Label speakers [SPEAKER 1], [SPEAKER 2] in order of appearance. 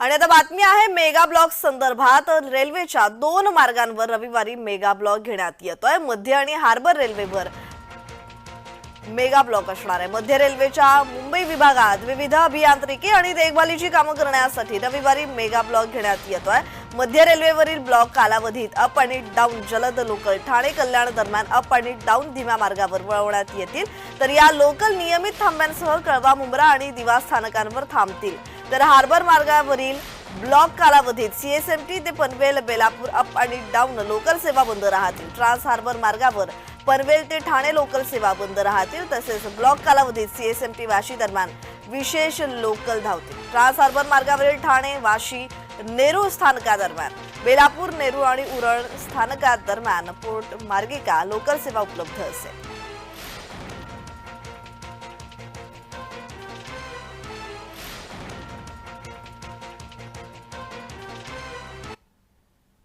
[SPEAKER 1] आणि आता बातमी आहे मेगा ब्लॉक संदर्भात. रेल्वेच्या दोन मार्गांवर रविवारी मेगा ब्लॉक घेण्यात येतोय. मध्य आणि हार्बर रेल्वेवर मेगा ब्लॉक असणार आहे. मध्य रेल्वेच्या मुंबई विभागात विविध अभियांत्रिकी आणि देखभालीची कामं करण्यासाठी रविवारी मेगा ब्लॉक घेण्यात येतोय. मध्य रेल्वेवरील ब्लॉक कालावधीत अप आणि डाऊन जलद लोकल ठाणे कल्याण दरम्यान अप आणि डाऊन धीम्या मार्गावर वळवण्यात येतील. तर या लोकल नियमित थांब्यांसह कळवा मुंब्रा आणि दिवा स्थानकांवर थांबतील. तर हार्बर मार्गावरील ब्लॉक कालावधीत सीएसएमटी ते पनवेल बेलापूर अप आणि डाऊन लोकल सेवा बंद राहतील. ट्रान्स हार्बर मार्गावर पनवेल ते ठाणे लोकल सेवा बंद राहतील. तसेच ब्लॉक कालावधीत सीएसएमटी वाशी दरम्यान विशेष लोकल धावतील. ट्रान्स हार्बर मार्गावरील ठाणे वाशी नेरूळ स्थानकादरम्यान बेलापूर नेरूळ आणि उरण स्थानकादरम्यान पोर्ट मार्गिका लोकल सेवा उपलब्ध असेल.